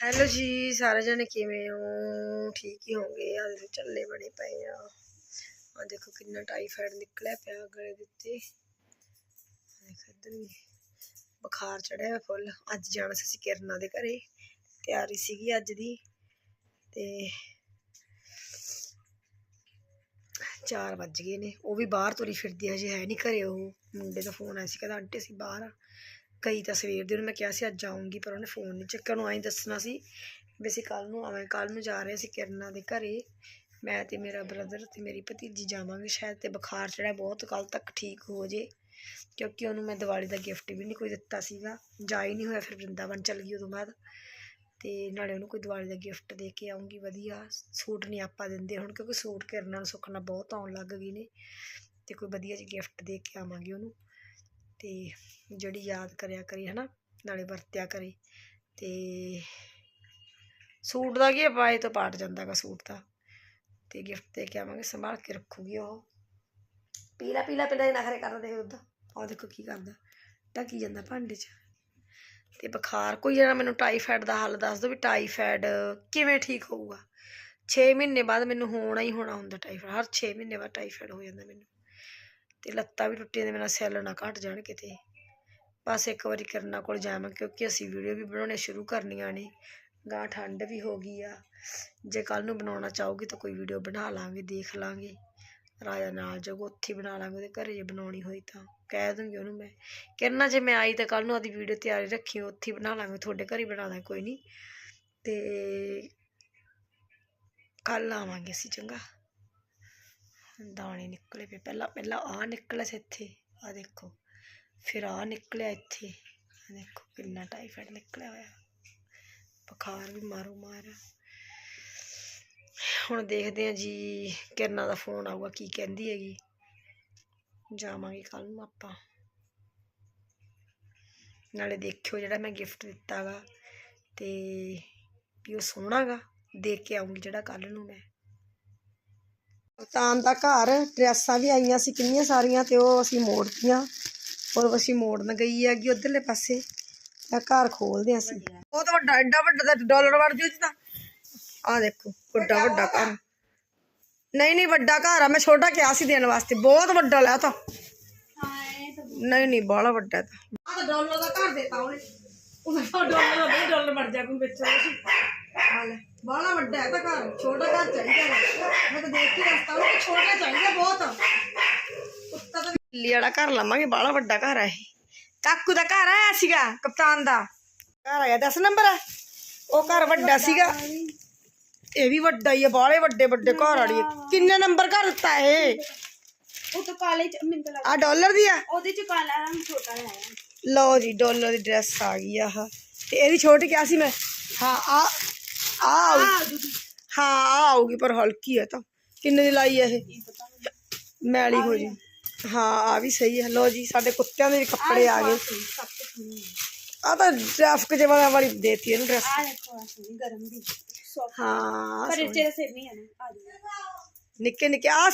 Hello ਜੀ, ਸਾਰੇ ਜਣੇ ਕਿਵੇਂ ਹੋ? ਠੀਕ ਹੀ ਹੋਗੇ? ਆ ਦੇਖੋ ਚੱਲੇ ਬੜੇ ਪਏ ਆ। ਆ ਦੇਖੋ ਕਿੰਨਾ ਟਾਈਫਾਇਡ ਨਿਕਲਿਆ ਪਿਆ ਗਲੇ ਦੇ ਉੱਤੇ। ਦੇਖੋ ਬੁਖਾਰ ਚੜਿਆ ਹੋਇਆ ਫੁੱਲ ਅੱਜ ਜਾਣਾ ਸੀ ਅਸੀਂ ਕਿਰਨਾਂ ਦੇ ਘਰੇ। ਤਿਆਰੀ ਸੀਗੀ ਅੱਜ ਦੀ। ਤੇ 4 ਵੱਜ ਗਏ ਨੇ। ਉਹ ਵੀ ਬਾਹਰ ਤੁਰੀ ਫਿਰਦੀ ਹੈ ਹਜੇ ਹੈ ਨਹੀਂ ਘਰੇ ਉਹ। ਮੁੰਡੇ ਦਾ ਫੋਨ ਆਇਆ ਸੀ, ਕਹਿੰਦਾ ਆਂਟੀ ਅਸੀਂ ਬਾਹਰ ਆ। ਕਈ ਤਾਂ ਸਵੇਰ ਦੇ ਉਹਨੂੰ ਮੈਂ ਕਿਹਾ ਸੀ, ਅੱਜ ਆਉਂਗੀ ਪਰ ਉਹਨੇ ਫੋਨ ਨਹੀਂ ਚੱਕਿਆ। ਉਹਨੂੰ ਆਈ ਦੱਸਣਾ ਸੀ ਵੀ ਅਸੀਂ ਕੱਲ ਨੂੰ ਆਵੇਂ ਕੱਲ ਨੂੰ ਜਾ ਰਹੇ ਸੀ ਕਿਰਨਾਂ ਦੇ ਘਰੇ। ਮੈਂ ਤੇ ਮੇਰਾ ਬ੍ਰਦਰ ਤੇ ਮੇਰੀ ਭਤੀਜੀ ਜਾਵਾਂਗੇ ਸ਼ਾਇਦ ਤੇ ਬੁਖਾਰ ਜਿਹੜਾ ਬਹੁਤ ਕੱਲ ਤੱਕ ਠੀਕ ਹੋ ਜੇ। ਕਿਉਂਕਿ ਉਹਨੂੰ ਮੈਂ ਦੀਵਾਲੀ ਦਾ ਗਿਫਟ ਵੀ ਨਹੀਂ ਕੋਈ ਦਿੱਤਾ ਸੀਗਾ। ਜਾ ਹੀ ਨਹੀਂ ਹੋਇਆ, ਫਿਰ ਵਰਿੰਦਾਵਨ ਚਲ ਗਈ ਉਦੋਂ ਬਾਅਦ। ਤੇ ਨਾਲੇ ਉਹਨੂੰ ਕੋਈ ਦੀਵਾਲੀ ਦਾ ਗਿਫਟ ਦੇ ਕੇ ਆਉਂਗੀ ਵਧੀਆ। ਸੂਟ ਨਹੀਂ ਆਪਾਂ ਦਿੰਦੇ ਹੁਣ, ਕਿਉਂਕਿ ਸੂਟ ਕਿਰਨਾਂ ਨੂੰ ਸੁੱਕਣਾ ਬਹੁਤ ਆਉਣ ਲੱਗ ਗਈ ਨੇ। ਤੇ ਕੋਈ ਵਧੀਆ ਜਿਹੀ ਗਿਫਟ ਦੇ ਕੇ ਆਵਾਂਗੇ ਉਹਨੂੰ। ਤੇ ਜਿਹੜੀ ਯਾਦ ਕਰਿਆ ਕਰੀ ਹਨਾ ਨਾਲੇ ਵਰਤਿਆ ਕਰੀ। ਤੇ ਸੂਟ ਦਾ ਕੀ ਆ, ਪਾਏ ਤੋਂ ਪਾਟ ਜਾਂਦਾਗਾ ਸੂਟ ਦਾ ਤੇ ਗਿਫਟ ਦੇ ਕੇ ਆਵਾਂਗੇ ਸੰਭਾਲ ਕੇ ਰੱਖੂਗੀ ਉਹ। ਪੀਲਾ ਪੀਲਾ ਪੀਲਾ ਹੀ ਨਖਰੇ ਕਰਦਾ ਦੇਖ ਉਦਾਂ। ਆਹ ਦੇਖੋ ਕੀ ਕਰਦਾ ਢੱਕੀ ਜਾਂਦਾ ਭਾਂਡੇ 'ਚ। ਤੇ ਬੁਖਾਰ ਕੋਈ ਜਿਹੜਾ ਮੈਨੂੰ ਟਾਈਫਾਇਡ ਦਾ ਹੱਲ ਦੱਸ ਦਿਓ ਵੀ ਟਾਈਫਾਇਡ ਕਿਵੇਂ ਠੀਕ ਹੋਊਗਾ। 6 ਮਹੀਨੇ ਬਾਅਦ ਮੈਨੂੰ ਹੋਣਾ ਹੀ ਹੋਣਾ ਹੁੰਦਾ ਟਾਈਫਾਇਡ ਹਰ 6 ਮਹੀਨੇ ਬਾਅਦ ਟਾਈਫਾਇਡ ਹੋ ਜਾਂਦਾ ਮੈਨੂੰ। ਤੇ ਲੱਤਾਂ ਵੀ ਟੁੱਟੀਆਂ ਤੇ ਮੇਰਾ ਸੈੱਲ ਨਾ ਘਟ ਜਾਣ ਕਿਤੇ। ਬਸ ਇੱਕ ਵਾਰੀ ਕਰਨਾ ਕੋਲ ਜਾਵਾਂ, ਕਿਉਂਕਿ ਅਸੀਂ ਵੀਡੀਓ ਵੀ ਬਣਾਉਣੇ ਸ਼ੁਰੂ ਕਰਨੀਆਂ ਨੇ। ਗਾਂ ਠੰਡ ਵੀ ਹੋ ਗਈ ਆ। ਜੇ ਕੱਲ ਨੂੰ ਬਣਾਉਣਾ ਚਾਹੋਗੀ ਤਾਂ ਕੋਈ ਵੀਡੀਓ ਬਣਾ ਲਾਂਗੇ, ਦੇਖ ਲਾਂਗੇ। ਰਾਜਾ ਨਾਲ ਜਗੋ ਉੱਥੇ ਹੀ ਬਣਾ ਲਾਂਗੇ, ਉਹਦੇ ਘਰੇ ਜੇ ਬਣਾਉਣੀ ਹੋਈ ਤਾਂ। ਕਹਿ ਦੂੰਗੀ ਉਹਨੂੰ ਮੈਂ। ਕਿਰਨਾ, ਜੇ ਮੈਂ ਆਈ ਤਾਂ ਕੱਲ ਨੂੰ ਆਦੀ ਵੀਡੀਓ ਤਿਆਰੀ ਰੱਖੀ, ਉੱਥੇ ਹੀ ਬਣਾ ਲਾਂਗੇ, ਤੁਹਾਡੇ ਘਰ ਹੀ ਬਣਾ ਦਾਂਗੇ ਕੋਈ ਨਹੀਂ। ਤੇ ਕੱਲ ਆਵਾਂਗੇ ਅਸੀਂ, ਚੰਗਾ। ਦਾਣੇ ਨਿਕਲੇ ਪਏ। ਪਹਿਲਾਂ ਪਹਿਲਾਂ ਆ ਨਿਕਲਿਆ ਸੀ ਇੱਥੇ। ਆ ਦੇਖੋ। ਫਿਰ ਆ ਨਿਕਲਿਆ ਇੱਥੇ। ਆਹ ਦੇਖੋ ਕਿੰਨਾ ਟਾਈਫਾਇਡ ਨਿਕਲਿਆ ਹੋਇਆ। ਬੁਖਾਰ ਵੀ ਮਾਰੋ ਮਾਰ। ਹੁਣ ਦੇਖਦੇ ਆ ਜੀ ਕਿਰਨਾ ਦਾ ਫੋਨ ਆਊਗਾ, ਕੀ ਕਹਿੰਦੀ ਹੈਗੀ। ਜਾਵਾਂਗੇ ਕੱਲ ਨੂੰ ਆਪਾਂ। ਨਾਲੇ ਦੇਖਿਓ ਜਿਹੜਾ ਮੈਂ ਗਿਫਟ ਦਿੱਤਾਗਾ ਤੇ ਵੀ ਉਹ ਸੋਹਣਾਗਾ ਦੇਖ ਕੇ ਆਉਂਗੀ ਜਿਹੜਾ ਕੱਲ ਨੂੰ ਮੈਂ। ਕਪਤਾਨ ਦਾ ਘਰ, ਡਰੈਸਾਂ ਵੀ ਆਈਆਂ ਸੀ ਕਿੰਨੀਆਂ ਸਾਰੀਆਂ ਤੇ ਉਹ ਅਸੀਂ ਮੋੜਤੀਆਂ। ਉਹ ਅਸੀਂ ਮੋੜਨ ਗਈ ਹੈਗੀ ਉਧਰਲੇ ਪਾਸੇ। ਆ ਘਰ ਖੋਲਦੇ ਅਸੀਂ। ਬਹੁਤ ਵੱਡਾ, ਐਡਾ ਵੱਡਾ ਤਾਂ ਡਾਲਰ ਵੜ ਜੂ ਤਾਂ ਆ ਦੇਖੋ, ਵੱਡਾ ਵੱਡਾ ਘਰ। ਨਹੀਂ ਨਹੀਂ, ਵੱਡਾ ਘਰ ਆ, ਮੈਂ ਛੋਟਾ ਕਿਹਾ ਸੀ ਦੇਣ ਵਾਸਤੇ। ਬਹੁਤ ਵੱਡਾ ਲਿਆ ਤਾਂ। ਨਹੀਂ ਨਹੀਂ, ਬਾਹਲਾ ਵੱਡਾ ਹੈ ਤਾਂ। ਆ ਤਾਂ ਡਾਲਰ ਦਾ ਘਰ ਦੇਤਾ ਉਹਨੇ। ਉਹ ਡਾਲਰ ਦਾ ਨਹੀਂ ਡਾਲਰ ਮਰ ਜਾ ਕੋਈ ਵਿੱਚ। ਆ ਲੈ ਬਾਹਲਾ ਵੱਡਾ ਹੈ ਤਾਂ ਘਰ ਛੋਟਾ ਘਰ ਚਾਹੀਦਾ ਹੈ। ਮੈਂ ਤਾਂ ਦੇਖ ਕੇ ਰਸਤਾ ਉਹ ਛੋਟਾ ਚਾਹੀਦਾ ਬਹੁਤ ਕੁੱਤਾ ਤਾਂ ਬਿੱਲੀ ਵਾਲਾ ਘਰ ਲਵਾਂਗੇ ਬਾਹਲਾ ਵੱਡਾ ਘਰ ਆ ਇਹ ਕਾਕੂ ਦਾ ਘਰ ਆਇਆ ਸੀਗਾ ਕਪਤਾਨ ਦਾ ਘਰ ਆਇਆ 10 ਨੰਬਰ ਆ ਉਹ ਘਰ ਵੱਡਾ ਸੀਗਾ ਇਹ ਵੀ ਵੱਡਾ ਹੀ ਆ ਬਾਹਲੇ ਵੱਡੇ ਵੱਡੇ ਘਰ ਵਾਲੀ ਆ। ਕਿੰਨੇ ਨੰਬਰ ਘਰ ਦਿੱਤਾ ਇਹ ਉਹ ਤਾਂ ਕਾਲੇ ਚ ਮੈਨੂੰ ਤਾਂ ਆ ਡਾਲਰ ਦੀ ਆ ਲੱਗ- ਉਹਦੇ ਚ ਕਾਲਾ ਰੰਗ ਛੋਟਾ ਹੈ ਲਓ ਜੀ ਡਾਲਰ ਦੀ ਡਰੈਸ ਆ ਗਈ ਆਹ ਤੇ ਇਹਦੀ ਛੋਟੀ ਕਿਹਾ ਸੀ ਮੈਂ ਹਾਂ ਆ ਆ ਆਊ- ਹਾਂ ਆ ਆਊਗੀ ਪਰ ਹਲਕੀ ਹੈ ਤਾਂ ਕਿੰਨੇ ਦੀ ਲਾਈ ਹੈ ਇਹ ਮੈਲੀ ਹੋ ਜੀ ਹਾਂ ਆ ਵੀ ਸਹੀ ਹੈ ਲਓ ਜੀ ਸਾਡੇ ਕੁੱਤਿਆਂ ਦੇ ਵੀ ਕੱਪੜੇ ਆ ਗਏ ਆ ਤਾਂ ਟ੍ਰੈਫਿਕ ਜਮਾ ਵਾਲੀ ਦੇਤੀ ਇਹਨੂੰ ਡਰੈਸ ਆ ਦੇਖੋ ਆ ਸੋਹਣੀ ਗਰਮ ਦੀ Soft। ਹਾਂ ਪਰ ਸੋਹਣੀ। ਤੇਰੇ ਸਿਰ ਨਹੀਂ ਹੈ ਨਾ ਆ ਜਾਓ ਨਿੱਕੇ ਨਿੱਕੇ ਆ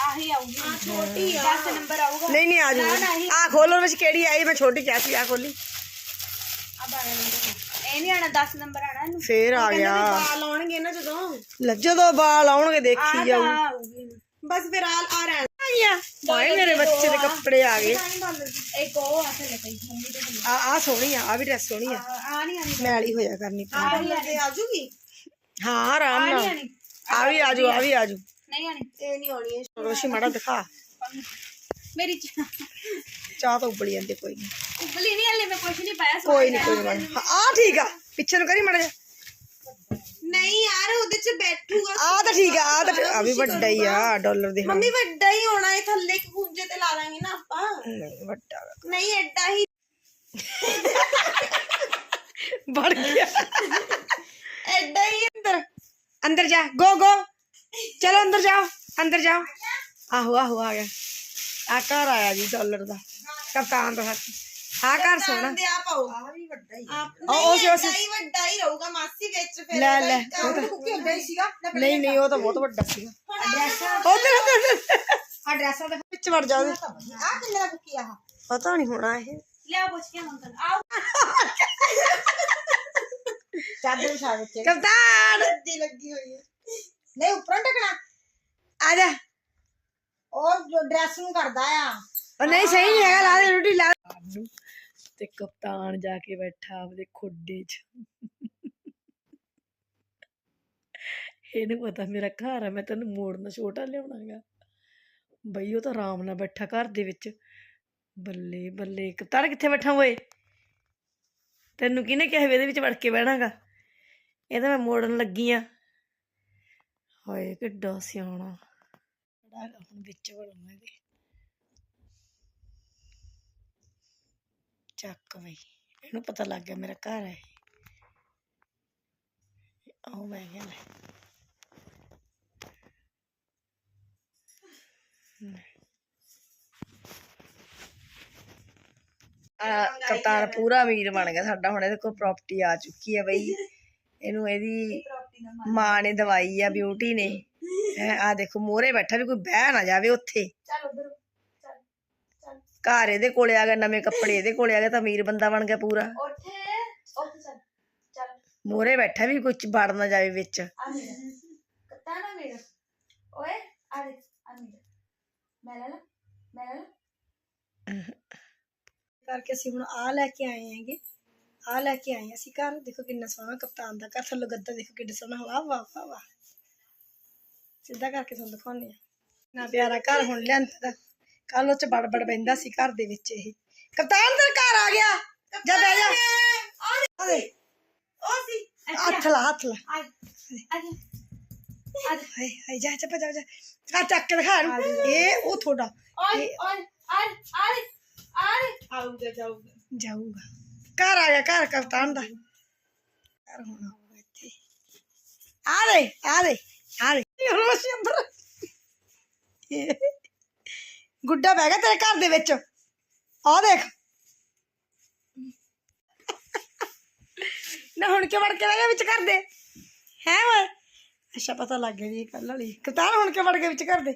ਆਹੀ ਆਊਗੀ। ਆ ਛੋਟੀ ਆ। 10 ਨੰਬਰ ਆਊਗਾ। ਨਹੀਂ ਨਹੀਂ ਆਜੂ ਆ ਖੋਲੋ ਵਿੱਚ ਕਿਹੜੀ ਆਈ? ਮੈਂ ਛੋਟੀ ਕਿਹਾ ਸੀ ਆ ਖੋਲੀ ਆ 12 ਨੰਬਰ ਇਹ ਨਹੀਂ ਆਣਾ 10 ਨੰਬਰ ਆਣਾ ਇਹਨੂੰ। ਫੇਰ ਆ ਗਿਆ। ਬਾਲ ਆਉਣਗੇ ਨਾ ਜਦੋਂ। ਲੈ ਜਦੋਂ ਬਾਲ ਆਉਣਗੇ ਦੇਖੀ ਆ ਜਾਊ। ਆਊਗੀ ਬਸ ਫਿਰ ਆ ਆ ਰਹਿਣ ਆਈਆ ਹਾਏ ਮੇਰੇ ਬੱਚੇ ਦੇ ਕੱਪੜੇ ਆ ਗਏ। ਇੱਕ ਉਹ ਆ ਥੱਲੇ ਪਈ ਮੰਮੀ ਦੇ ਥੱਲੇ। ਆ ਆ ਸੋਹਣੀ ਆ ਆ ਵੀ ਡਰੈਸ ਸੋਹਣੀ ਆ। ਆ ਨਹੀਂ ਆਣੀ ਮੈਲੀ ਹੋਇਆ ਕਰਨੀ। ਆ। ਆਣੀ ਆਜੂਗੀ ਹਾਂ ਆਰਾਮ ਨਾਲ। ਆ ਵੀ ਆਜੂ ਆ ਵੀ ਆਜੂ ਨਹੀਂ ਆਣੀ ਇਹ ਨਹੀਂ ਆਉਣੀ ਹੈ ਰੋਸ਼ੀ ਮਾੜਾ ਦਿਖਾ। ਮੇਰੀ ਚ- ਚਾਹ ਤਾਂ ਉਬਲੀ ਜਾਂਦੀ ਕੋਈ ਨਹੀਂ। ਉਬਲੀ ਨਹੀਂ ਹਲੇ ਮੈਂ ਕੁਛ ਨਹੀਂ ਪਾਇਆ ਕੋਈ ਨਹੀਂ ਕੋਈ ਨਹੀਂ ਆ ਠੀਕ ਆ। ਪਿੱਛੇ ਨੂੰ ਕਰੀ ਮਾੜਾ ਜਿਹਾ। ਨਹੀਂ ਯਾਰ ਉਹਦੇ ਚ ਬੈਠੂਗਾ। ਆ ਤਾਂ ਠੀਕ ਆ ਆ ਤਾਂ ਆ। ਵੀ ਵੱਡਾ ਹੀ ਆ ਡਾਲਰ ਦੇ ਹਾਂ। ਮੰਮੀ ਵੱਡਾ ਹੀ ਹੋਣਾ ਹੈ ਥੱਲੇ ਇੱਕ ਗੁੰਜੇ ਤੇ ਲਾ ਦਾਂਗੇ ਨਾ ਆਪਾਂ। ਨਹੀਂ ਵੱਡਾ ਵਾ। ਨਹੀਂ ਐਡਾ ਹੀ। ਬੜ ਗਿਆ। ਐਡਾ ਹੀ ਅੰਦਰ। ਅੰਦਰ ਜਾ ਗੋ ਗੋ। ਚਲੋ ਅੰਦਰ ਜਾਓ ਅੰਦਰ ਜਾਓ ਆਹੋ ਆਹੋ ਆ ਗਿਆ ਆ ਘਰ ਆਇਆ ਜੀ ਡਾਲਰ ਦਾ ਕਪਤਾਨ ਦਾ ਹੱਥ ਆ ਘਰ ਸੋਹਣਾ ਤੇ ਆ ਪਾਓ ਆ ਵੀ ਵੱਡਾ ਹੀ ਉਹ ਉਹ ਜੋ ਐਡਾ ਹੀ ਵੱਡਾ ਹੀ ਰਹੂਗਾ ਮਾਸੀ ਵਿੱਚ ਫਿਰ ਲੈ ਲੈ ਉਹ ਤਾਂ ਕੁੱਕੀ ਹੁੰਦਾ ਹੀ ਸੀਗਾ ਨਹੀਂ ਨਹੀਂ ਉਹ ਤਾਂ ਬਹੁਤ ਵੱਡਾ ਸੀਗਾ ਉਧਰ ਉਧਰ ਆ ਡਰੈਸਾਂ ਦੇ ਵਿੱਚ ਵੜ ਜਾ ਉਹਦੇ ਆ ਕਿੰਨੇ ਦਾ ਕੁੱਕੀ ਆ ਪਤਾ ਨਹੀਂ ਹੋਣਾ ਇਹ ਲਿਆ ਪੁੱਛ ਕੇ ਮੰਗਲ ਆਓ ਚਾਦਰ ਵਿਛਾ ਵਿੱਚ ਕਪਤਾਨ ਦੀ ਲੱਗੀ ਹੋਈ ਹੈ ਨਹੀਂ ਉੱਪਰੋਂ ਟਕਣਾ ਆ ਜਾ। ਉਹ ਜੋ ਡਰੈਸ ਨੂੰ ਕਰਦਾ ਆ। ਉਹ ਨਹੀਂ ਸਹੀ ਨਹੀਂ ਹੈਗਾ ਲਾ ਦੇ ਰੋਟੀ ਲਾ ਤੇ ਕਪਤਾਨ ਜਾ ਕੇ ਬੈਠਾ ਆਪਦੇ ਖੁੱਡੇ 'ਚ। ਇਹਨੂੰ ਪਤਾ ਮੇਰਾ ਘਰ ਆ ਮੈਂ ਤੈਨੂੰ ਮੋੜਨਾ ਛੋਟਾ ਲਿਆਉਣਾਗਾ। ਬਈ ਉਹ ਤਾਂ ਆਰਾਮ ਨਾਲ ਬੈਠਾ ਘਰ ਦੇ ਵਿੱਚ। ਬੱਲੇ ਬੱਲੇ ਕਪਤਾਨ ਕਿੱਥੇ ਬੈਠਾ ਓਏ? ਤੈਨੂੰ ਕਿਹਨੇ ਕਿਹਾ ਵੀ ਇਹਦੇ ਵਿੱਚ ਵੜ ਕੇ ਬਹਿਣਾਗਾ? ਇਹ ਤਾਂ ਮੈਂ ਮੋੜਨ ਲੱਗੀ ਆ। ਹਾਏ ਕਿੱਡਾ ਸਿਆਣਾ। ਬੜਾ ਹੈਗਾ, ਹੁਣ ਵਿੱਚ ਵੜੂੰਗਾ ਇਹਦੇ? ਚੱਕ ਬਈ ਇਹਨੂੰ ਪਤਾ ਲੱਗ ਗਿਆ ਮੇਰਾ ਘਰ ਹੈ ਆਹ ਮੈਂ ਗਿਆ ਲੈ ਆ ਕਪਤਾਨ ਪੂਰਾ ਅਮੀਰ ਬਣ ਗਿਆ ਸਾਡਾ ਹੁਣ ਇਹਦੇ ਕੋਲ ਪ੍ਰਾਪਰਟੀ ਆ ਚੁੱਕੀ ਹੈ ਬਈ। ਇਹਨੂੰ ਇਹਦੀ ਮਾਂ ਨੇ ਦਵਾਈ ਆ ਬਿਊਟੀ ਨੇ। ਆ ਦੇਖੋ ਮੋਰੇ ਬੈਠਾ ਵੀ ਕੋਈ ਬਹਿ ਨਾ ਜਾਵੇ ਉੱਥੇ। ਚੱਲ ਉਧਰ ਘਰ ਇਹਦੇ ਕੋਲੇ ਆ ਗਿਆ ਨਵੇਂ ਕੱਪੜੇ ਇਹਦੇ ਕੋਲੇ ਆ ਗਏ ਤਾਂ ਅਮੀਰ ਬੰਦਾ ਬਣ ਗਿਆ ਪੂਰਾ। ਉੱਥੇ ਉੱਥੇ ਚੱਲ ਚੱਲ। ਮੋਰੇ ਬੈਠਾ ਵੀ ਕੁਝ ਵੜ ਨਾ ਜਾਵੇ ਵਿੱਚ। ਆ ਮੇਰਾ ਕੱਤਾ ਨਾ ਮੇਰਾ। ਓਏ ਆ ਦੇ ਆ ਮੇਰਾ। ਮੈਂ ਲੈ ਲਾ ਮੈਂ ਲੈ ਲਾ। ਕਰਕੇ ਅਸੀਂ ਹੁਣ ਆ ਲੈ ਕੇ ਆਏ ਹੈਗੇ। ਆ ਲੈ ਕੇ ਆਏ ਅਸੀਂ ਘਰ ਦੇਖੋ ਕਿੰਨਾ ਸੋਹਣਾ ਕਪਤਾਨ ਦਾ ਘਰ ਥੱਲੋਂ ਗੱਦਾ ਦੇਖੋ ਕਿੰਨਾ ਸੋਹਣਾ ਵਾਹ ਵਾਹ ਵਾਹ ਵਾਹ। ਸਿੱਧਾ ਕਰਕੇ ਤੁਹਾਨੂੰ ਦਿਖਾਉਂਦੇ ਆ ਨਾ ਪਿਆਰਾ ਘਰ ਹੁਣ ਲਿਆਂਦਾ ਕੱਲ ਉਹ ਚ ਬੜਬੜ ਪੈਂਦਾ ਸੀ ਘਰ ਦੇ ਵਿੱਚ ਇਹ। ਕਪਤਾਨ ਤੇਰਾ ਘਰ ਆ ਗਿਆ। ਜਾ ਬਹਿ ਜਾ। ਆ ਦੇ। ਉਹ ਸੀ ਹੱਥ ਲਾ ਹੱਥ ਲਾ। ਆ ਆ ਜਾ ਆ ਜਾ ਹਾਏ ਹਾਏ ਜਾ ਚੱਪ ਜਾ ਜਾ। ਆ ਚੱਕ ਕੇ ਦਿਖਾ ਇਹਨੂੰ। ਇਹ ਉਹ ਤੁਹਾਡਾ। ਓਏ ਆ ਆ ਆ ਆਊਗਾ ਜਾਊਗਾ। ਜਾਊਗਾ। ਘਰ ਆ ਗਿਆ, ਘਰ ਕਪਤਾਨ ਦਾ। ਘਰ ਹੋਣਾ ਹੋਊਗਾ ਇੱਥੇ। ਆ ਦੇ ਆ ਦੇ ਆ ਦੇ। ਰੋਸ਼ੀ ਅੰਦਰ ਗੁੱਡਾ ਬਹਿ ਗਿਆ ਤੇਰੇ ਘਰ ਦੇ ਵਿੱਚ। ਆ ਦੇਖ। ਨਾ ਹੁਣ ਕਿਉਂ ਵੜ ਕੇ ਬਹਿ ਗਿਆ ਵਿੱਚ ਘਰ ਦੇ? ਹੈ ਓਏ ਅੱਛਾ, ਪਤਾ ਲੱਗ ਗਿਆ ਜੀ ਕੱਲ ਵਾਲੀ। ਕਪਤਾਨ ਹੁਣ ਕਿਉਂ ਵੜ ਗਿਆ ਵਿੱਚ ਘਰ ਦੇ?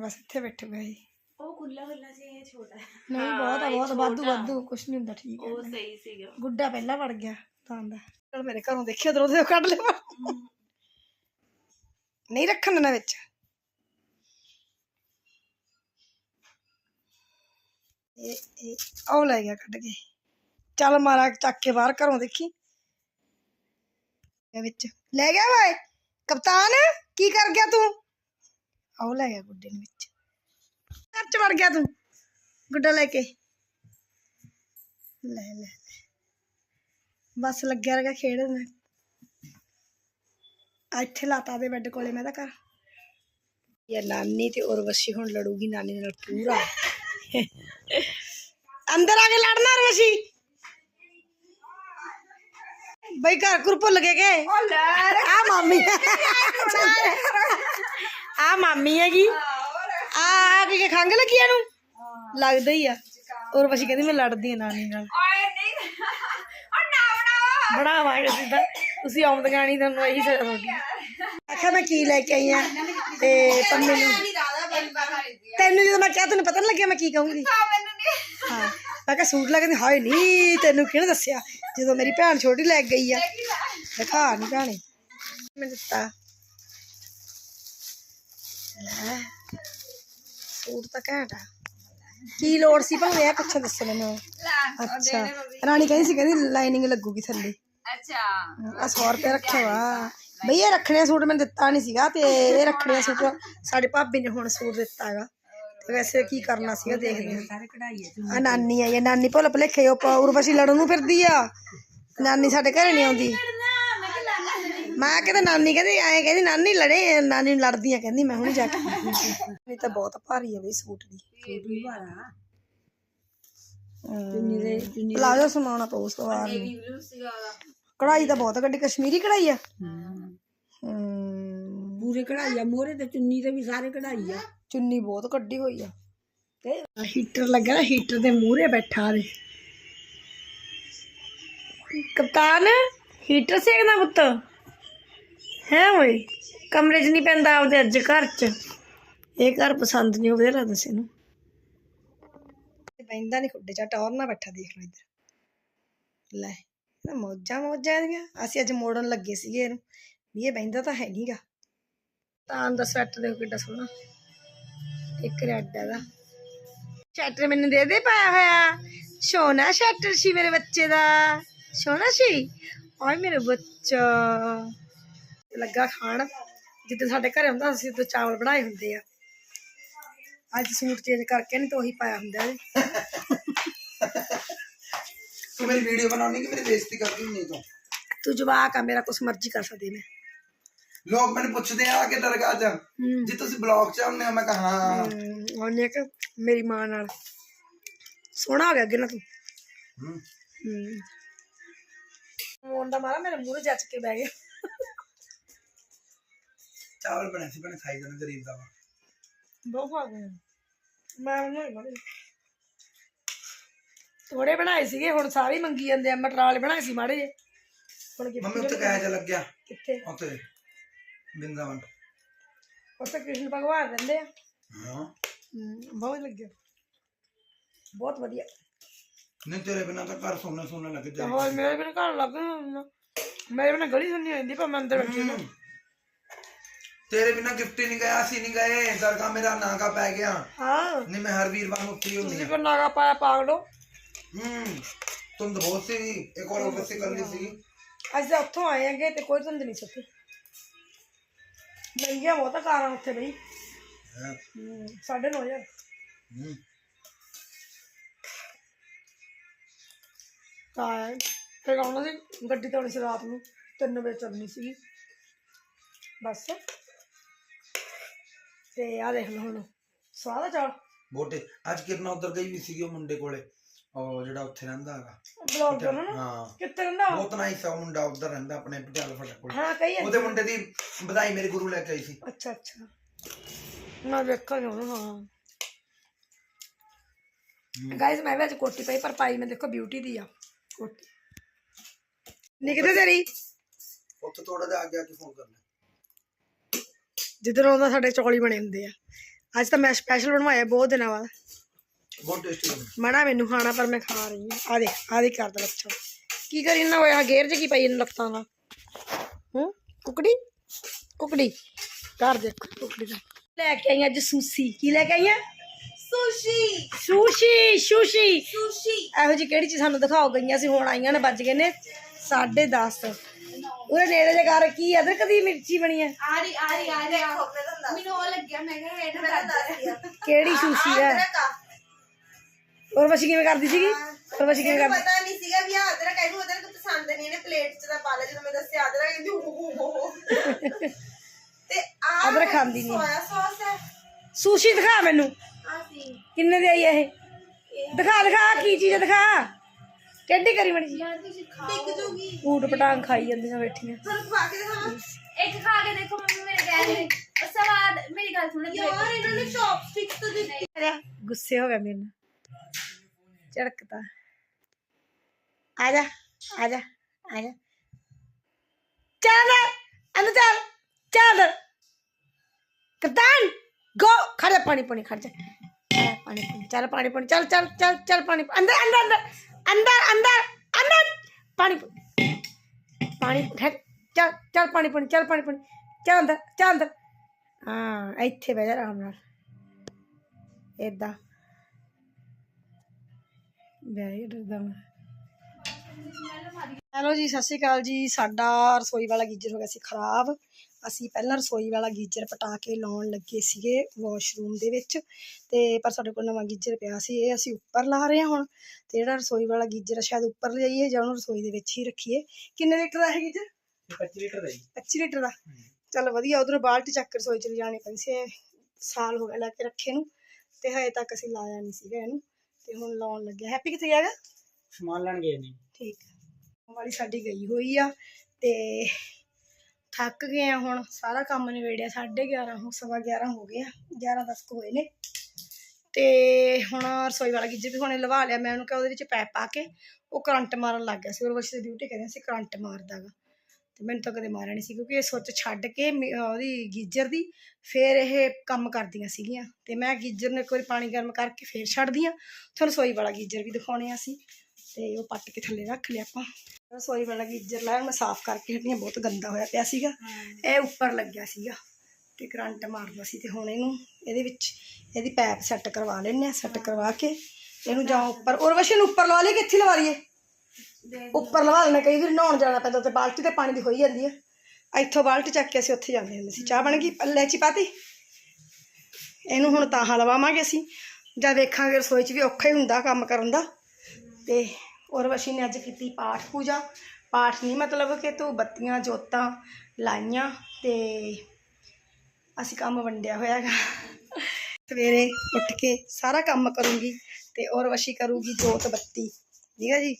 ਬਸ ਇੱਥੇ ਬੈਠੂਗਾ ਜੀ। ਉਹ ਖੁੱਲਾ ਖੁੱਲਾ ਸੀ ਇਹ ਛੋਟਾ ਨਹੀਂ ਬਹੁਤ ਆ ਬਹੁਤ ਵਾਧੂ ਵਾਧੂ ਕੁਛ ਨਹੀਂ ਹੁੰਦਾ ਠੀਕ ਹੈ। ਉਹ ਸਹੀ ਸੀਗਾ। ਗੁੱਡਾ ਪਹਿਲਾਂ ਵੜ ਗਿਆ ਤਾਂ ਦਾ ਚਲ ਮੇਰੇ ਘਰੋਂ ਦੇਖਿਓ ਉਧਰ ਉਹਦੇ ਕੱਢ ਲਿਆ ਨਹੀਂ ਰੱਖਣ ਦੇਣਾ ਵਿੱਚ। ਇਹ ਇਹ ਉਹ ਲੈ ਗਿਆ ਕੱਢ ਕੇ। ਚੱਲ ਮਾਰਾ ਚੱਕ ਕੇ ਬਾਹਰ ਘਰੋਂ ਦੇਖੀ। ਇਹ ਵਿੱਚ। ਲੈ ਗਿਆ ਓਏ ਕਪਤਾਨ ਕੀ ਕਰ ਗਿਆ ਤੂੰ? ਆਹ ਲੈ ਗਿਆ ਗੁੱਡੇ ਨੂੰ ਵਿੱਚ। ਘਰ ਚ ਵੜ ਗਿਆ ਤੂੰ। ਗੁੱਡਾ ਲੈ ਕੇ। ਲੈ ਲੈ। ਬਸ ਲੱਗਿਆ ਰਗਾ ਖੇਡਣ। ਆ ਇੱਥੇ ਲਾਤਾ ਦੇ ਬੈੱਡ ਕੋਲੇ ਮੈਂ ਤਾਂ ਘਰ। ਇਹ ਨਾਨੀ ਤੇ ਉਰਵਸ਼ੀ ਹੁਣ ਲੜੂਗੀ ਨਾਨੀ ਨਾਲ ਪੂਰਾ। ਅੰਦਰ ਆ ਕੇ ਲੜਨਾ ਉਰਵਸ਼ੀ। ਬਈ ਘਰ ਘੁਰ ਭੁੱਲ ਗਏ ਕੇ? ਆ ਮਾਮੀ। ਆ ਮਾਮੀ ਹੈਗੀ। ਆ ਕੀ ਖੰਗ ਲੱਗੀ ਇਹਨੂੰ ਲੱਗਦਾ ਹੀ ਆ। ਉਰਵਸ਼ੀ ਕਹਿੰਦੀ ਮੈਂ ਲੜਦੀ ਆ ਨਾਨੀ ਨਾਲ। ਓਏ ਨਹੀਂ। ਉਹ ਨਾ ਬਣਾ ਬਣਾਵਾਂਗੇ ਸਿੱਧਾ ਤੁਸੀਂ ਆਉਂਦੀਆਂ ਨਹੀਂ ਤੁਹਾਨੂੰ ਇਹੀ ਸਜ਼ਾ ਤੁਹਾਡੀ ਆਖਿਆ ਮੈਂ ਕੀ ਲੈ ਕੇ ਆਈ ਆ ਤੇ ਪੰਮੀ ਨੂੰ। ਤੈਨੂੰ ਜਦੋਂ ਮੈਂ ਕਿਹਾ ਤੈਨੂੰ ਪਤਾ ਨਹੀਂ ਲੱਗਿਆ ਮੈਂ ਕੀ ਕਹੂੰਗੀ? ਹਾਂ ਮੈਂ ਕਿਹਾ ਸੂਟ ਲੈ ਕੇ ਦਿਖਾ, ਹਾਏ ਨਹੀਂ ਤੈਨੂੰ ਕਿਹਨੇ ਦੱਸਿਆ? ਜਦੋਂ ਮੇਰੀ ਭੈਣ ਛੋਟੀ ਲੈ ਕੇ ਗਈ ਆ। ਦਿਖਾ ਨਹੀਂ ਭੈਣੇ। ਮੈਂ ਦਿੱਤਾ। ਲੈ। ਸੂਟ ਤਾਂ ਘੈਂਟ ਆ। ਕੀ ਲੋੜ ਸੀ ਭਾਵੇਂ ਇਹ ਪਿੱਛੇ ਦੱਸੋ ਮੈਨੂੰ? ਅੱਛਾ। ਰਾਣੀ ਕਹਿੰਦੀ ਸੀ ਕਹਿੰਦੀ ਲਾਈਨਿੰਗ ਲੱਗੂਗੀ ਥੱਲੇ। ਅੱਛਾ। ਆ 100 ਰੁਪਏ ਰੱਖਿਆ ਵਾ। ਬਈ ਇਹ ਰੱਖਣੇ ਸੂਟ ਮੈਨੂੰ ਦਿੱਤਾ ਨਹੀਂ ਸੀਗਾ ਤੇ ਇਹ ਰੱਖਣੇ ਸੂਟ ਸਾਡੀ ਭਾਬੀ ਨੇ ਹੁਣ ਸੂਟ ਦਿੱਤਾ ਹੈਗਾ। ਤੇ ਵੈਸੇ ਕੀ ਕਰਨਾ ਸੀਗਾ ਦੇਖਦੇ ਹਾਂ ਸਾਰੇ ਕਢਾਈ ਹੈ ਆ ਨਾਨੀ ਆਈ ਆ ਨਾਨੀ ਭੁੱਲ ਭੁਲੇਖੇ ਉਹ ਉਰਵਸ਼ੀ ਲੜਨ ਨੂੰ ਫਿਰਦੀ ਆ। ਨਾਨੀ ਸਾਡੇ ਘਰੇ ਨਹੀਂ ਆਉਂਦੀ। ਮੈਂ ਕਿਤੇ ਨਾਨੀ ਕਹਿੰਦੀ ਐਂ ਕਹਿੰਦੀ ਨਾਨੀ ਲੜੇ ਨਾਨੀ ਲੜਦੀ ਆ। ਕਹਿੰਦੀ ਮੈਂ ਹੁਣ ਜਾ ਕੇ ਨਹੀਂ ਤਾਂ ਬਹੁਤ ਭਾਰੀ ਆ ਬਈ ਸੂਟ ਦੀ। ਵਾਲਾ ਚੁੰਨੀ ਦੇ ਪਲਾਜ਼ੋ ਸਮਾਉਣਾ ਪਊ ਸਵਾਰ ਨੂੰ ਬਲੂ ਸੀਗਾ ਉਹਦਾ ਕਢਾਈ ਤਾਂ ਬਹੁਤ ਗੱਡੀ ਕਸ਼ਮੀਰੀ ਕਢਾਈ ਆ। ਹਮ, ਪੂਰੇ ਕਢਾਈ ਆ ਮੋਰੇ ਤੇ ਚੁੰਨੀ ਤੇ ਵੀ ਸਾਰੇ ਕਢਾਈ ਆ। ਚੁੰਨੀ ਬਹੁਤ ਕੱਢੀ ਹੋਈ ਆ। ਤੇ ਹੀਟਰ ਲੱਗਾ ਹੀਟਰ ਦੇ ਮੂਹਰੇ ਬੈਠਾ ਦੇ ਕਪਤਾਨ ਹੀਟਰ ਸੇਕਦਾ ਪੁੱਤ। ਹੈ ਓਏ ਕਮਰੇ 'ਚ ਨਹੀਂ ਪੈਂਦਾ ਆਪਦੇ ਅੱਜ ਘਰ 'ਚ। ਇਹ ਘਰ ਪਸੰਦ ਨਹੀਂ ਵਧੀਆ ਲੱਗਦਾ ਸੀ ਇਹਨੂੰ। ਬੈਂਦਾ ਨਹੀਂ ਖੁੱਡੇ ਚਾ ਟੌਰ ਨਾ ਬੈਠਾ ਦੇਖ ਲਓ ਇੱਧਰ। ਲੈ, ਇਹ ਮੌਜਾਂ ਮੌਜਾਂ ਦੀਆਂ ਅਸੀਂ ਅੱਜ ਮੋੜਨ ਲੱਗੇ ਸੀਗੇ ਇਹਨੂੰ। ਵੀ ਇਹ ਬੈਂਦਾ ਤਾਂ ਹੈ ਨਹੀਂਗਾ ਤਾਂ ਦਾ ਸਵੈਟਰ ਦੇਖੋ ਕਿੱਡਾ ਸੋਹਣਾ। ਇੱਕ ਰੈਡ ਹੈਗਾ। ਸ਼ੈਟਰ ਮੈਨੂੰ ਦੇ ਦੇ ਪਾਇਆ ਹੋਇਆ। ਸੋਨਾ ਸ਼ੈਟਰ ਸੀ ਮੇਰੇ ਬੱਚੇ ਦਾ। ਸੋਹਣਾ ਸੀ? ਓਏ ਮੇਰੇ ਬੱਚਾ। ਲੱਗਾ ਖਾਣ। ਜਿੱਦਾਂ ਸਾਡੇ ਘਰੇ ਹੁੰਦਾ ਸੀ ਤਾਂ ਚਾਵਲ ਬਣਾਏ ਹੁੰਦੇ ਆ। ਅੱਜ ਸੂਟ ਚੇਂਜ ਕਰਕੇ ਨਹੀਂ ਤਾਂ ਉਹੀ ਪਾਇਆ ਹੁੰਦਾ ਇਹਦੇ ਤੂੰ ਮੇਰੀ ਵੀਡੀਓ ਬਣਾਉਣੀ ਕਿ ਮੇਰੀ ਬੇਇੱਜ਼ਤੀ ਕਰਦੀ ਨਹੀਂ ਤੂੰ? ਤੂੰ ਜਵਾਕ ਆ ਮੇਰਾ ਕੁਛ ਮਰਜ਼ੀ ਕਰ ਸਕਦੀ ਮੈਂ ਲੋਕ ਮੈਨੂੰ ਪੁੱਛਦੇ ਆ ਕਿ ਦਰਗਾਹ ਚ ਹੂੰ। ਜੀ ਤੁਸੀਂ ਬਲੌਗ ਚ ਆਉਂਦੇ ਹੋ ਮੈਂ ਕਹਾ ਹਾਂ। ਹਮ, ਉਹਨੇ ਕਿ ਮੇਰੀ ਮਾਂ ਨਾਲ। ਸੋਹਣਾ ਹੋ ਗਿਆ ਅੱਗੇ ਨਾ ਤੂੰ। ਹੂੰ। ਹੂੰ। ਮੋਨ ਦਾ ਮਾਰਾ ਮੇਰੇ ਮੂੰਹ ਜੱਚ ਕੇ ਬਹਿ ਗਿਆ। ਚਾਵਲ ਬਣੇ ਸੀ ਬਣੇ ਖਾਈ ਜਾਣੇ ਗਰੀਬ ਦਾ ਵਾ ਬਹੁਤ ਖਾ ਗਏ। ਮੈਂ ਥੋੜੇ ਬਣਾਏ ਸੀਗੇ ਹੁਣ ਸਾਰੇ ਹੀ ਮੰਗੀ ਜਾਂਦੇ ਆ। ਮਟਰ ਵਾਲੇ ਬਣਾਏ ਸੀ ਮਾੜੇ ਜਿਹੇ। ਹੁਣ ਕਿੱਥੇ ਮੰਮੀ ਉੱਥੇ ਕਹਿ ਜਾ ਲੱਗਿਆ। ਕਿੱਥੇ? ਉੱਥੇ। ਬਿੰਦਾਵਨ। ਉੱਥੇ ਕ੍ਰਿਸ਼ਨ ਭਗਵਾਨ ਰਹਿੰਦੇ ਆ। ਹਾਂ। ਹਮ, ਬਹੁਤ ਲੱਗਿਆ। ਬਹੁਤ ਵਧੀਆ। ਨਹੀਂ ਤੇਰੇ ਬਿਨਾ ਤਾਂ ਘਰ ਸੋਨੇ ਸੋਨੇ ਲੱਗ ਤੇ ਜਾਏ ਹੋਰ ਮੇਰੇ ਬਿਨ ਘਰ ਲੱਗ ਨਾ ਮੇਰੇ ਬਿਨ ਗਲੀ ਸੁਣਨੀ ਆਉਂਦੀ ਪਰ ਮੈਂ ਅੰਦਰ ਬੈਠੀ ਨਾ ਤੇਰੇ ਬਿਨਾ ਗਿਫਟ ਹੀ ਨਹੀਂ ਗਿਆ ਅਸੀਂ ਨਹੀਂ ਗਏ। ਦਰਗਾਹ ਮੇਰਾ ਨਾਗਾ ਪੈ ਗਿਆ। ਹਾਂ। ਨਹੀਂ ਮੈਂ ਹਰ ਵੀਰਵਾਰ ਹੀ ਹੁੰਦੀ ਤੁਸੀਂ ਫਿਰ ਨਾਗਾ ਪਾਇਆ ਪਾਗਲੋ? ਹੂੰ ਤੁਮ ਤਾਂ ਬਹੁਤ ਸੀ ਇੱਕ ਹੋਰ ਆਫਿਸ ਕਰ ਲਈ ਸੀ ਅੱਜ ਤਾਂ ਉੱਥੋਂ ਆਏ ਹੈਗੇ ਤੇ ਕੋਈ ਧੁੰਦ ਨਹੀਂ ਸੁੱਕੀ ਮਹਿੰਗੀਆਂ ਬਹੁਤ ਕਾਰਾਂ ਉੱਥੇ ਬਈ। ਹਾਂ। ਹਮ, ਸਾਢੇ ਨੌ ਹਜ਼ਾਰ। ਹੂੰ। ਤਾਂ ਆਇਆ। ਫਿਰ ਆਉਣਾ ਸੀ ਗੱਡੀ ਤਾਂ ਆਉਣੀ ਸੀ ਰਾਤ ਨੂੰ। 3 ਵਜੇ ਚੱਲਣੀ ਸੀਗੀ। ਬਸ। ਤੇ ਆ ਦੇਖ ਲਓ ਹੁਣ। ਸਵਾਦ ਆ ਚਾਲ? ਬੋਟੇ ਅੱਜ ਕਿਰਨਾ ਉਧਰ ਗਈ ਵੀ ਸੀਗੀ ਉਹ ਮੁੰਡੇ ਕੋਲੇ। ਉਹ ਜਿਹੜਾ ਉੱਥੇ ਰਹਿੰਦਾ ਹੈਗਾ। ਬਲੌਗ ਕਰਨਾ ਨਾ ਹਾਂ। ਕਿੱਥੇ ਰਹਿੰਦਾ ਉਹ? ਬਹੁਤ ਨਾਈਸ ਆ ਉਹ ਮੁੰਡਾ ਉਧਰ ਰਹਿੰਦਾ ਆਪਣੇ ਪਟਿਆਲਾ ਫਟਕ ਕੋਲ। ਹਾਂ ਕਹੀ ਉਹਦੇ ਮੁੰਡੇ ਦੀ ਵਧਾਈ ਮੇਰੇ ਗੁਰੂ ਲੈ ਕੇ ਆਈ ਸੀ। ਅੱਛਾ ਅੱਛਾ। ਮੈਂ ਵੇਖਾਂਗਾ ਹੁਣ ਹਾਂ। ਗਾਇਸ ਮੈਂ ਵੀ ਅੱਜ ਕੋਟੀ ਪਾਈ ਪਰ ਪਾਈ ਮੈਂ ਦੇਖੋ ਬਿਊਟੀ ਦੀ ਆ। ਕੋਟੀ। ਨਿਕਦੇ ਤੇਰੀ? ਉੱਥੇ ਥੋੜਾ ਜਿਹਾ ਅੱਗੇ ਆ ਕੇ ਫੋਨ ਕਰਨਾ ਜਿੱਧਰ ਆਉਂਦਾ ਸਾਡੇ ਚੌਲੀ ਬਣੇ ਹੁੰਦੇ ਆ। ਅੱਜ ਤਾਂ ਮੈਂ ਸਪੈਸ਼ਲ ਬਣਵਾਇਆ ਬਹੁਤ ਦਿਨਾਂ ਬਾਅਦ। ਬਹੁਤ ਟੇਸਟੀ ਮਣਾ ਮੈਨੂੰ ਖਾਣਾ ਪਰ ਮੈਂ ਖਾ ਰਹੀ ਹਾਂ। ਆ ਦੇਖ ਆ ਦੇਖ ਕਰਦਾ ਬੱਚਾ ਕੀ ਕਰੀ ਨਾ ਹੋਇਆ ਗੇਰ ਚ ਕੀ ਪਈ ਇਹਨੂੰ ਲੱਤਾਂ ਨਾਲ? ਹੂੰ? ਕੁਕੜੀ? ਕੁਕੜੀ। ਕਰ ਦੇਖ ਕੁਕੜੀ ਦਾ। ਲੈ ਕੇ ਆਈ ਅੱਜ ਸੂਸੀ। ਕੀ ਲੈ ਕੇ ਆਈ ਆ? ਸੁਸ਼ੀ। Sushi sushi. ਸੁਸ਼ੀ। ਇਹੋ ਜੀ ਕਿਹੜੀ ਚੀਜ਼ ਸਾਨੂੰ ਦਿਖਾਓ ਗਈਆਂ ਸੀ ਹੁਣ ਆਈਆਂ ਨੇ ਵੱਜ ਗਏ ਨੇ 10:30 ਉਹਦੇ ਨੇੜੇ ਜੇ ਕਰ ਕੀ ਅਦਰਕ ਦੀ ਮਿਰਚੀ ਬਣੀ ਹੈ ਆ ਰਹੀ ਆ ਰਹੀ ਆ ਰਹੀ ਮੈਨੂੰ ਉਹ ਲੱਗਿਆ ਮੈਂ ਕਿਹਾ ਇਹ ਨਾ ਦੱਸ ਕਿਹੜੀ ਸ਼ੂਸ਼ੀ ਹੈ ਹੋਰ ਵਸ਼ੀ ਕਿਵੇਂ ਕਰਦੀ ਸੀਗੀ? ਹੋਰ ਵਸ਼ੀ ਕਿਵੇਂ ਕਰਦੀ? ਪਤਾ ਨਹੀਂ ਸੀਗਾ ਵੀ ਆਹ ਅਦਰਕ ਇਹਨੂੰ ਅਦਰਕ ਪਸੰਦ ਨਹੀਂ ਇਹਨੇ ਪਲੇਟ 'ਚ ਤਾਂ ਪਾ ਲਿਆ ਜਦੋਂ ਮੈਂ ਦੱਸਿਆ ਅਦਰਕ ਕਹਿੰਦੀ ਹੋ ਹੋ ਹੋ ਹੋ। ਤੇ ਆ ਅਦਰਕ ਖਾਂਦੀ ਨਹੀਂ ਸੋਇਆ ਸੌਸ ਹੈ। ਸੂਸ਼ੀ ਦਿਖਾ ਮੈਨੂੰ। ਆ ਸੀ। ਕਿੰਨੇ ਦੀ ਆਈ ਇਹ? ਦਿਖਾ ਦਿਖਾ ਕੀ ਚੀਜ਼ ਦਿਖਾ। ਟੇਢੀ ਕਰੀ ਮਣੀ ਜੀ ਟਿਕ ਜੂਗੀ। ਊਟ ਪਟਾਂਗ ਖਾਈ ਜਾਂਦੀਆਂ ਬੈਠੀਆਂ। ਖਵਾ ਕੇ ਇੱਕ ਖਾ ਕੇ ਦੇਖੋ ਮੰਮੀ ਮੇਰੇ ਕਹਿ ਰਹੇ ਸਵਾਦ ਮੇਰੀ ਗੱਲ ਸੁਣੋ ਯਾਰ ਇਹਨਾਂ ਨੇ ਚੌਪਸਟਿਕਸ ਤੋਂ ਦਿੱਤੀ। ਗੁੱਸੇ ਹੋ ਗਿਆ ਮੇਰੇ ਨਾਲ। ਝੜਕਦਾ ਆ ਜਾ ਆ ਜਾ ਆ ਜਾ। ਚੱਲ ਅੰਦਰ ਚੱਲ ਚੱਲ। ਕਪਤਾਨ ਗੋ ਖੜੇ ਪਾਣੀ ਪਾਣੀ ਖੜ ਜਾ। ਆ, ਪਾਣੀ ਪਾਣੀ ਚੱਲ ਪਾਣੀ ਪਾਣੀ ਚੱਲ ਚੱਲ ਚੱਲ ਚੱਲ ਪਾਣੀ। ਅੰਦਰ ਅੰਦਰ ਅੰਦਰ। ਅੰਦਰ ਅੰਦਰ ਅੰਦਰ ਪਾਣੀ ਪਾਣੀ ਪਾਣੀ ਠਹਿਰ ਚੱਲ ਚੱਲ ਪਾਣੀ ਪਾਣੀ ਚੱਲ ਪਾਣੀ ਪਾਣੀ ਚੱਲ ਅੰਦਰ ਚੱਲ ਅੰਦਰ ਹਾਂ ਇੱਥੇ ਬਹਿ ਜਾ ਆਰਾਮ ਨਾਲ ਏਦਾਂ ਬੈਠ ਡਰਦਾ ਮੈਂ ਹੈਲੋ ਜੀ ਸਤਿ ਸ਼੍ਰੀ ਅਕਾਲ ਜੀ ਸਾਡਾ ਰਸੋਈ ਵਾਲਾ ਗੀਜ਼ਰ ਹੋ ਗਿਆ ਸੀ ਖਰਾਬ ਅਸੀਂ ਪਹਿਲਾਂ ਰਸੋਈ ਵਾਲਾ ਗੀਜ਼ਰ ਪਟਾ ਕੇ ਲਾਉਣ ਲੱਗੇ ਸੀਗੇ ਵਾਸ਼ਰੂਮ ਦੇ ਵਿੱਚ ਤੇ ਪਰ ਸਾਡੇ ਕੋਲ ਨਵਾਂ ਗੀਜ਼ਰ ਪਿਆ ਸੀ ਇਹ ਅਸੀਂ ਉੱਪਰ ਲਾ ਰਹੇ ਹਾਂ ਹੁਣ ਤੇ ਜਿਹੜਾ ਰਸੋਈ ਵਾਲਾ ਗੀਜ਼ਰ ਸ਼ਾਇਦ ਉੱਪਰ ਲਿਜਾਈਏ ਜਾਂ ਉਹਨੂੰ ਰਸੋਈ ਦੇ ਵਿੱਚ ਹੀ ਰੱਖੀਏ। ਕਿੰਨੇ ਲੀਟਰ ਦਾ ਹੈ ਗੀਜ਼ਰ? 25 ਲੀਟਰ ਦਾ ਜੀ। 25 ਲੀਟਰ ਦਾ। ਚਲ ਵਧੀਆ ਉਧਰੋਂ ਬਾਲਟੀ ਚੱਕ ਕੇ ਰਸੋਈ ਚ ਲਿਜਾਣੀ ਪੈਂਦੀ ਸੀ ਸਾਲ ਹੋ ਗਿਆ ਲੈ ਕੇ ਰੱਖੇ ਨੂੰ ਤੇ ਹਜੇ ਤੱਕ ਅਸੀਂ ਲਾਇਆ ਨਹੀਂ ਸੀਗਾ ਇਹਨੂੰ ਤੇ ਹੁਣ ਲਾਉਣ ਲੱਗਿਆ। ਹੈਪੀ ਕਿੱਥੇ ਗਿਆਗਾ ਸਮਾਨ ਲੈਣ ਗਏ ਨੇ। ਠੀਕ। ਵਾਲੀ ਸਾਡੀ ਗਈ ਹੋਈ ਆ ਤੇ ਥੱਕ ਗਏ ਆ ਹੁਣ, ਸਾਰਾ ਕੰਮ ਨਿਬੇੜਿਆ 11:30 ਹੋ, ਸਵਾ 11 ਹੋ ਗਏ ਆ 11 ਦਸ ਕੁ ਹੋਏ ਨੇ। ਤੇ ਹੁਣ ਰਸੋਈ ਵਾਲਾ ਗਿੱਜੇ ਵੀ ਹੁਣੇ ਲਵਾ ਲਿਆ, ਮੈਂ ਉਹਨੂੰ ਕਿਹਾ ਉਹਦੇ ਵਿੱਚ ਪੈਪ ਪਾ ਕੇ, ਉਹ ਕਰੰਟ ਮਾਰਨ ਲੱਗ ਗਿਆ ਸੀ ਉਹ ਵਸ਼ ਦੀ ਡਿਊਟੀ ਕਹਿੰਦੇ ਸੀ ਕਰੰਟ ਮਾਰਦਾਗਾ ਤੇ ਮੈਨੂੰ ਤਾਂ ਕਦੇ ਮਾਰਿਆ ਨਹੀਂ ਸੀ, ਕਿਉਂਕਿ ਇਹ ਸੁੱਚ ਛੱਡ ਕੇ ਮੇ- ਉਹਦੀ ਗੀਜਰ ਦੀ ਫੇਰ ਇਹ ਕੰਮ ਕਰਦੀਆਂ ਸੀਗੀਆਂ। ਤੇ ਮੈਂ ਗੀਜਰ ਨੂੰ ਇੱਕ ਵਾਰੀ ਪਾਣੀ ਗਰਮ ਕਰਕੇ ਫੇਰ ਛੱਡਦੀਆਂ ਤੁਹਾਨੂੰ ਰਸੋਈ ਵਾਲਾ ਗੀਜਰ ਵੀ ਦਿਖਾਉਣੇ ਆ ਅਸੀਂ, ਤੇ ਉਹ ਪੱਟ ਕੇ ਥੱਲੇ ਰੱਖ ਲਿਆ ਆਪਾਂ। ਰਸੋਈ ਵਾਲਾ ਗੀਜਰ ਲਾਇਆ ਮੈਂ ਸਾਫ਼ ਕਰਕੇ ਹਟੀਆਂ ਬਹੁਤ ਗੰਦਾ ਹੋਇਆ ਪਿਆ ਸੀਗਾ। ਇਹ ਉੱਪਰ ਲੱਗਿਆ ਸੀਗਾ ਤੇ ਕਰੰਟ ਮਾਰਦਾ ਸੀ ਤੇ ਹੁਣ ਇਹਨੂੰ ਇਹਦੇ ਵਿੱਚ ਇਹਦੀ ਪੈਪ ਸੈੱਟ ਕਰਵਾ ਲੈਣੇ ਆ ਸੈੱਟ ਕਰਵਾ ਕੇ ਇਹਨੂੰ ਜਾਂ ਉੱਪਰ ਔਰ ਵਸ਼ੇ ਨੂੰ ਉੱਪਰ ਲਵਾ ਲਈ ਕਿੱਥੇ ਲਵਾ ਲਈਏ? ਉੱਪਰ ਲਵਾ ਲੈਣਾ ਕਈ ਵਾਰ ਨਹਾਉਣ ਜਾਣਾ ਪੈਂਦਾ ਤੇ ਬਾਲਟੀ ਤੇ ਪਾਣੀ ਦੀ ਹੋਈ ਜਾਂਦੀ ਆ। ਇੱਥੋਂ ਬਾਲਟੀ ਚੱਕ ਕੇ ਅਸੀਂ ਉੱਥੇ ਜਾਂਦੇ ਹੁੰਦੇ ਸੀ। ਚਾਹ ਬਣ ਗਈ ਇਲਾਇਚੀ ਪਾਤੀ ਇਹਨੂੰ ਹੁਣ ਤਾਂ ਲਵਾਵਾਂਗੇ ਅਸੀਂ। ਜਾਂ ਵੇਖਾਂਗੇ ਰਸੋਈ 'ਚ ਵੀ ਔਖਾ ਹੀ ਹੁੰਦਾ ਕੰਮ ਕਰਨ ਦਾ। ਤੇ ਉਰਵਸ਼ੀ ਨੇ ਅੱਜ ਕੀਤੀ ਪਾਠ ਪੂਜਾ। ਪਾਠ ਨਹੀਂ ਮਤਲਬ ਕਿ ਤੂੰ ਬੱਤੀਆਂ, ਜੋਤਾਂ ਲਾਈਆਂ ਤੇ ਅਸੀਂ ਕੰਮ ਵੰਡਿਆ ਹੋਇਆ ਹੈਗਾ। ਸਵੇਰੇ ਉੱਠ ਕੇ ਸਾਰਾ ਕੰਮ ਕਰੂੰਗੀ ਤੇ ਉਰਵਸ਼ੀ ਕਰੂਗੀ ਜੋਤ ਬੱਤੀ। ਠੀਕ ਹੈ ਜੀ?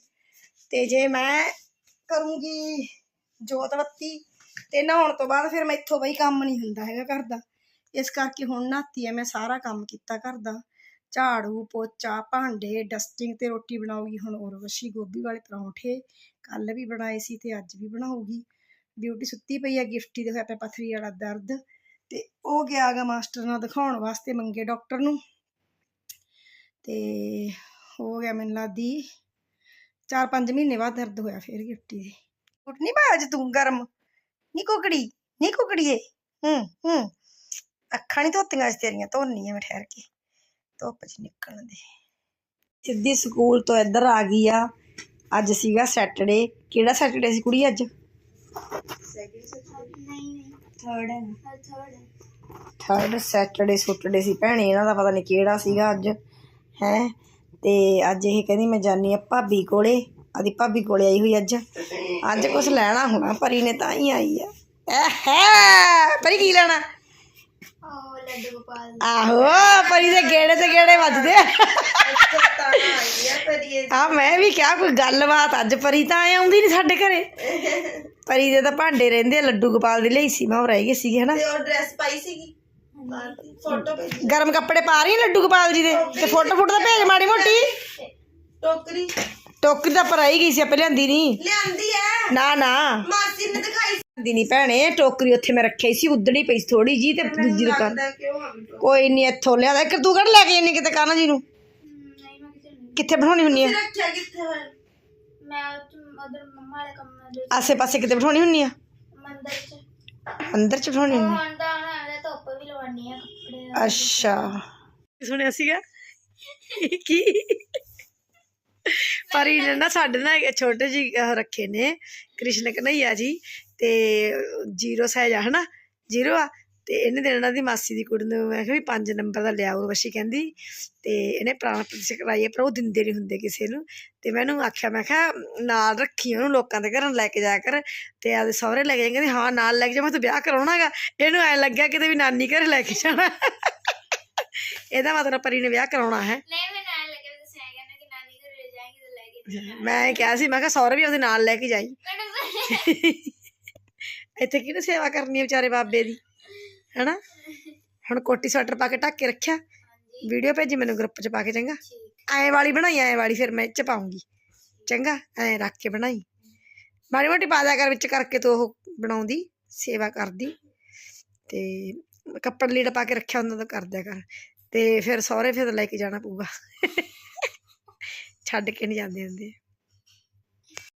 ਤੇ ਜੇ ਮੈਂ ਕਰੂੰਗੀ ਜੋਤ ਬੱਤੀ ਤੇ ਨਹਾਉਣ ਤੋਂ ਬਾਅਦ ਫਿਰ ਮੈਥੋਂ ਬਈ ਕੰਮ ਨਹੀਂ ਹੁੰਦਾ ਹੈਗਾ ਘਰ ਦਾ। ਇਸ ਕਰਕੇ ਹੁਣ ਨਹਾਤੀ ਐ ਮੈਂ ਸਾਰਾ ਕੰਮ ਕੀਤਾ ਘਰ ਦਾ। ਝਾੜੂ, ਪੋਚਾ, ਭਾਂਡੇ ਡਸਟਿੰਗ ਤੇ ਰੋਟੀ ਬਣਾਉਗੀ। ਹੁਣ ਉਰਵਸ਼ੀ ਗੋਭੀ ਵਾਲੇ ਪਰੌਂਠੇ ਕੱਲ ਵੀ ਬਣਾਏ ਸੀ ਤੇ ਅੱਜ ਵੀ ਬਣਾਉਗੀ ਬਿਊਟੀ ਸੁੱਤੀ ਪਈ ਆ, ਗਿਫਟੀ ਦੇ ਹੋਇਆ ਪਿਆ ਪਥਰੀ ਵਾਲਾ ਦਰਦ ਤੇ ਉਹ ਗਿਆ ਗਾ ਮਾਸਟਰ ਨਾਲ ਦਿਖਾਉਣ ਵਾਸਤੇ ਮੰਗੇ ਡਾਕਟਰ ਨੂੰ। ਤੇ ਹੋ ਗਿਆ ਮੈਨੂੰ ਲੱਗਦੀ 4-5 ਮਹੀਨੇ ਬਾਅਦ ਦਰਦ ਹੋਇਆ ਫਿਰ ਗਿਫਟੀ ਦੇ। ਉੱਠ ਨਹੀਂ ਅੱਜ ਤੂੰ ਗਰਮ? ਨੀ ਕੁਕੜੀ, ਨੀ ਕੁਕੜੀਏ? ਹੂੰ ਹੂੰ। ਅੱਖਾਂ ਨਹੀਂ ਧੋਤੀਆਂ ਅੱਜ ਤੇਰੀਆਂ, ਧੋਨੀ ਆ ਮੈਂ ਠਹਿਰ ਕੇ। ਧੁੱਪ 'ਚ ਨਿਕਲਣ ਦੇ। ਸਿੱਧੀ ਸਕੂਲ ਤੋਂ ਇੱਧਰ ਆ ਗਈ ਆ। ਅੱਜ ਸੀਗਾ ਸੈਟਰਡੇ ਕਿਹੜਾ ਸੈਟਰਡੇ ਸੀ ਕੁੜੀ ਅੱਜ? ਥਰਡ ਥਰਡ ਸੈਟਰਡੇ ਸੈਟਰਡੇ ਸੀ ਭੈਣੇ, ਇਹਨਾਂ ਦਾ ਪਤਾ ਨਹੀਂ ਕਿਹੜਾ ਸੀਗਾ ਅੱਜ, ਹੈ? ਤੇ ਅੱਜ ਇਹ ਕਹਿੰਦੀ ਮੈਂ ਜਾਨੀ ਆ ਭਾਬੀ ਕੋਲੇ। ਆਦੀ ਭਾਬੀ ਕੋਲੇ ਆਈ ਹੋਈ ਅੱਜ। ਅੱਜ ਕੁਝ ਲੈਣਾ ਹੋਣਾ, ਪਰੀ ਨੇ ਤਾਂ ਹੀ ਆਈ ਆ। ਐਹੈ ਪਰੀ ਕੀ ਲੈਣਾ? ਲੱਡੂ ਗੋਪਾਲ ਆਹੋ ਪਰੀ ਦੇ ਗੇੜੇ ਤੇ ਗੇੜੇ ਵੱਜਦੇ ਆ। ਤਾਂ ਆਈ ਆ ਪਰ ਇਹ ਆ ਮੈਂ ਵੀ ਕਿਹਾ ਕੋਈ ਗੱਲਬਾਤ ਅੱਜ ਪਰੀ ਤਾਂ ਐ ਆਉਂਦੀ ਨਹੀਂ ਸਾਡੇ ਘਰੇ। ਪਰੀ ਦੇ ਤਾਂ ਭਾਂਡੇ ਰਹਿੰਦੇ ਆ, ਲੱਡੂ ਗੋਪਾਲ ਦੇ ਲਈ ਸੀ ਮੈਂ ਉਹ ਰਹਿ ਗਏ ਸੀਗੇ ਹਨਾ। ਤੇ ਉਹ ਡਰੈਸ ਪਾਈ ਸੀਗੀ। ਫੋਟੋ ਭੇਜੀ। ਗਰਮ ਕੱਪੜੇ ਪਾ ਰਹੀ ਆ ਲੱਡੂ ਗੋਪਾਲ ਜੀ ਦੇ ਤੇ ਫੋਟੋ ਫੋਟੋ ਤਾਂ ਭੇਜ ਮਾੜੀ ਮੋਟੀ। ਟੋਕਰੀ। ਟੋਕਰੀ ਤਾਂ ਪਰ ਆਈ ਗਈ ਸੀ ਆਪੇ ਲਿਆਂਦੀ ਨਹੀਂ ਲਿਆਂਦੀ ਐ। ਨਾ ਨਾ। ਮਾਸੀ ਨੇ ਦਿਖਾਈ ਲਿਆਂਦੀ ਨਹੀਂ ਭੈਣੇ ਟੋਕਰੀ ਉੱਥੇ ਮੈਂ ਰੱਖੀ ਸੀ ਉਦੜੀ ਪਈ ਸੀ ਥੋੜੀ ਜੀ ਤੇ ਦੂਜੀ ਦੁਕਾਨ। ਲੱਗਦਾ ਕਿਉਂ ਆ ਗਈ ਕੋਈ ਨਹੀਂ ਇੱਥੋਂ ਲਿਆਦਾ। ਇੱਕ ਤੂੰ ਕਿਹੜਾ ਲੈ ਕੇ ਜਾਨੀ ਕਿਤੇ ਕਾਨਾ ਜੀ ਨੂੰ? ਨਹੀਂ ਮੈਂ ਕਿਤੇ ਨਹੀਂ ਕਿੱਥੇ ਬਣਾਉਣੀ ਹੁੰਨੀ ਆ? ਰੱਖਿਆ ਕਿੱਥੇ ਹੋਇਆ? ਮੈਂ ਉਧਰ ਮੰਮਾ ਵਾਲੇ ਕੰਮ ਦੇ ਆਸੇ ਪਾਸੇ ਕਿਤੇ ਬਿਠਾਉਣੀ ਹੁੰਨੀ ਆ? ਮੰਦਰ ਚ। ਅੰਦਰ ਚ ਬਿਠਾਉਣੀ ਹੁੰਨੀ ਹੁਣ ਤਾਂ ਆਣਾ ਧੁੱਪ ਵੀ ਲਵਾਉਣੀ ਆ ਕੱਪੜੇ। ਅੱਛਾ। ਸੁਣਿਆ ਸੀਗਾ? ਕੀ? ਪਰੀ ਨੇ ਨਾ ਸਾਡੇ ਨਾਲ ਛੋਟੇ ਜੀ ਰੱਖੇ ਨੇ, ਕ੍ਰਿਸ਼ਨ ਕਨਈਆ ਜੀ, ਤੇ ਜ਼ੀਰੋ ਸਾਈਜ਼ ਆ, ਹਨਾ? ਜ਼ੀਰੋ ਆ, ਤੇ ਇਹਨੇ ਦੇਣਾ ਦੀ ਮਾਸੀ ਦੀ ਕੁੜੀ ਨੂੰ, ਮੈਂ ਕਿਹਾ ਵੀ 5 ਨੰਬਰ ਦਾ ਲਿਆ ਉਰਵਸ਼ੀ ਕਹਿੰਦੀ, ਤੇ ਇਹਨੇ ਪ੍ਰਾਣ ਪ੍ਰਤੀਸ਼ਾ ਕਰਾਈ ਹੈ, ਪਰ ਉਹ ਦਿੰਦੇ ਨਹੀਂ ਹੁੰਦੇ ਕਿਸੇ ਨੂੰ। ਤੇ ਮੈਂ ਇਹਨੂੰ ਆਖਿਆ, ਮੈਂ ਕਿਹਾ, ਨਾਲ ਰੱਖੀ ਉਹਨੂੰ, ਲੋਕਾਂ ਦੇ ਘਰਾਂ ਲੈ ਕੇ ਜਾਇਆ ਕਰ, ਤੇ ਆਦੇ ਸਹੁਰੇ ਲੈ ਕੇ ਕਹਿੰਦੇ, ਹਾਂ, ਨਾਲ ਲੈ ਕੇ ਜਾ, ਮੈਂ ਤਾਂ ਵਿਆਹ ਕਰਾਉਣਾਗਾ ਇਹਨੂੰ ਐ ਲੱਗਿਆ ਕਿਤੇ ਵੀ ਨਾਨੀ ਘਰ ਲੈ ਕੇ ਜਾਣਾ। ਇਹਦਾ ਮਤਲਬ ਪਰੀ ਨੇ ਵਿਆਹ ਕਰਾਉਣਾ ਹੈ ਨਹੀਂ ਮੈਂ ਨਾਲ ਲੱਗੇ ਵੀ ਤੁਸੀਂ ਆਏਗਾ ਨਾ ਕਿ ਨਾਨੀ ਘਰ ਲੈ ਜਾਏਂਗੇ ਤਾਂ ਲੈ ਕੇ ਜਾਣਾ। ਮੈਂ ਕਿਹਾ ਸੀ ਮੈਂ ਕਿਹਾ ਸਹੁਰੇ ਵੀ ਉਹਦੇ ਨਾਲ ਲੈ ਕੇ ਜਾਈ। ਇੱਥੇ ਕਿਹਨੇ ਸੇਵਾ ਕਰਨੀ ਹੈ ਵਿਚਾਰੇ ਬਾਬੇ ਦੀ? ਹੈਨਾ? ਹੁਣ ਕੋਟੀ ਸਵੈਟਰ ਪਾ ਕੇ ਢੱਕ ਕੇ ਰੱਖਿਆ। ਵੀਡੀਓ ਭੇਜੀ ਮੈਨੂੰ ਗਰੁੱਪ 'ਚ ਪਾ ਕੇ ਚੰਗਾ? ਐਂ ਵਾਲੀ ਬਣਾਈ ਐਂ ਵਾਲੀ ਫਿਰ ਮੈਂ ਇਹ 'ਚ ਪਾਉਂਗੀ। ਚੰਗਾ? ਐਂ ਰੱਖ ਕੇ ਬਣਾਈ। ਮਾੜੀ ਮੋਟੀ ਪਾ ਦਿਆ ਕਰ ਵਿੱਚ ਕਰਕੇ ਤੂੰ ਉਹ ਬਣਾਉਂਦੀ ਸੇਵਾ ਕਰਦੀ। ਤੇ ਕੱਪੜਾ ਲੀੜਾ ਪਾ ਕੇ ਰੱਖਿਆ ਹੁੰਦਾ ਤਾਂ ਕਰ ਦਿਆ ਕਰ। ਤੇ ਫਿਰ ਸਹੁਰੇ ਫਿਰ ਲੈ ਕੇ ਜਾਣਾ ਪਊਗਾ। ਛੱਡ ਕੇ ਨਹੀਂ ਜਾਂਦੇ ਹੁੰਦੇ।